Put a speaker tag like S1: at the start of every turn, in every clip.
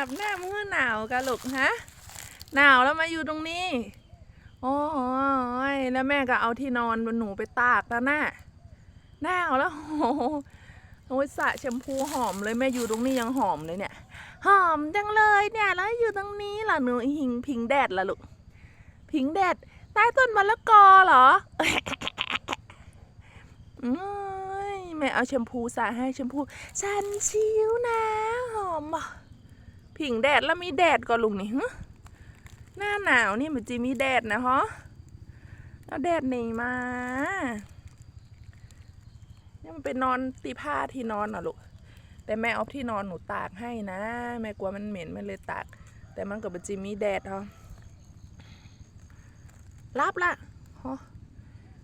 S1: อาบน้ำเมื่อหนาวกันลูกฮะหนาวแล้วมาอยู่ตรงนี้ โอ้ยแล้วแม่ก็เอาที่นอนบนหนูไปตากแล้วน่ะหนาวแล้วโอ้โหโอ้ยสระแชมพูหอมเลยแม่อยู่ตรงนี้ยังหอมเลยเนี่ย หอมจังเลยเนี่ย แล้วอยู่ตรงนี้ล่ะหนูหิงพิงแดดล่ะลูกพิงแดดใต้ต้นมะละกอเหรอแม่เอาแชมพูสระให้แชมพู ฉันชิวนะ หอมบ่ ผิงแดดแล้วมีแดดก่อนลุงนี่ฮหน้าหนาวนี่มันจะมีแดดนะฮะเอาแดดหนีมาเนี่ยมันไปนอนตีผ้าที่นอนน่ะลูกแต่แม่เอาที่นอนหนูตากให้นะ แม่กลัวมันเหม็นมันเลยตาก แต่มันก็มันจะมีแดดฮะรับละฮะ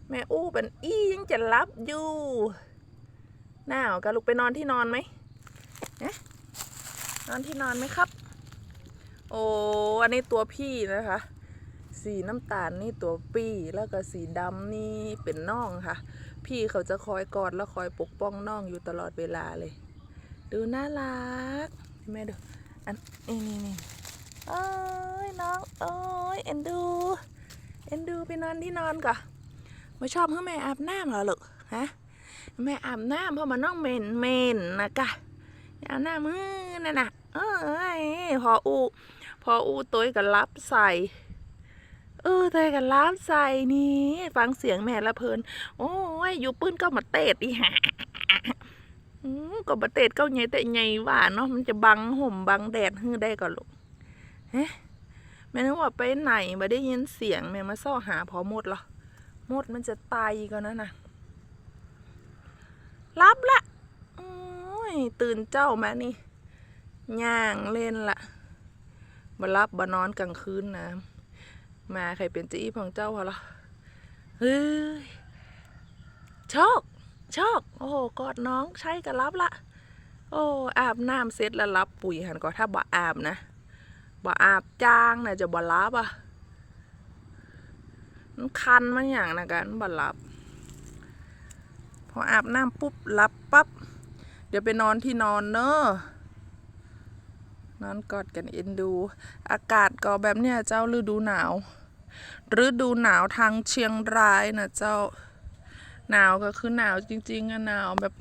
S1: แม่อู้เป็นอี้ยังจะรับอยู่หนาวกันลูกไปนอนที่นอนไหมนะ นอนที่นอนไหมครับ โอ้อันนี้ตัวพี่นะคะ สีน้ำตาลนี่ตัวปี้แล้วก็สีดำนี่เป็นน้องค่ะ พี่เขาจะคอยกอดแล้วคอยปกป้องน้องอยู่ตลอดเวลาเลย ดูน่ารักแม่ดูอันนี่นี่นี่โอ้ยน้องโอ้ยเอ็นดูเอ็นดูไปนอนที่นอนก่อนไม่ชอบให้แม่อาบน้ำเหรอลูกฮะแม่อาบน้ำเพราะมันต้องเหม็นเหม็นนะกะ อาบน้ำมือนั่นน่ะเอ้ยพออูพออูตัวก็รับใส่เออตัวก็รับใส่นี่ฟังเสียงแม่ละเพลิน โอ้ยอยู่ปื้นก็มาเตะอีหาอืมก็มาเตะก็ใหญ่แต่ใหญ่หวานเนาะมันจะบังห่มบังแดดฮือได้ก่อนลูกเฮ้แม่นึกว่าไปไหนมาได้ยินเสียงแม่มาซ่อหาพอมดเหรอมดมันจะตายก่อนนะนะรับละ ยตื่นเจ้ามานี่ย่างเล่นละมารับบานอนกลางคืนนะ มาใครเป็นจีของเจ้าเหรอเฮ้ยโชคโชคโอ้โหกอดน้องใช่ก็รับละโอ้อาบน้ำเสร็จแล้วรับปุ๋ยหันก็ถ้าบ่อาบนะบ่อาบจ้างนะจะบ่รับอะมันคันมันอย่างนะกันบัดหลับ พออาบน้ำปุ๊บหลับปับ๊บ เดี๋ยวไปนอนที่นอนเนอะนอนกอดกันเอ็นดู อากาศก็แบบเนี้ยเจ้าฤดูหนาวฤดูหนาวทางเชียงรายนะเจ้าหนาวก็คือหนาวจริงๆอะหนาวแบบ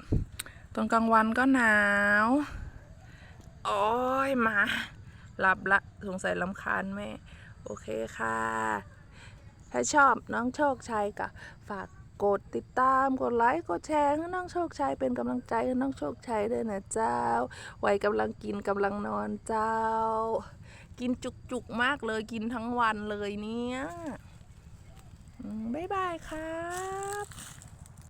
S1: ตอนกลางวันก็หนาวโอ้ยมาหลับละสงสัยลำคาญแม่ โอเคค่ะ ถ้าชอบน้องโชคชัยก็ฝาก กดติดตามกดไลค์กดแชร์ให้น้องโชคชัยเป็นกำลังใจให้น้องโชคชัยด้วยนะเจ้าวัยกำลังกินกำลังนอนเจ้า กินจุกๆมากเลยกินทั้งวันเลยเนี่ยบ๊ายบายครับ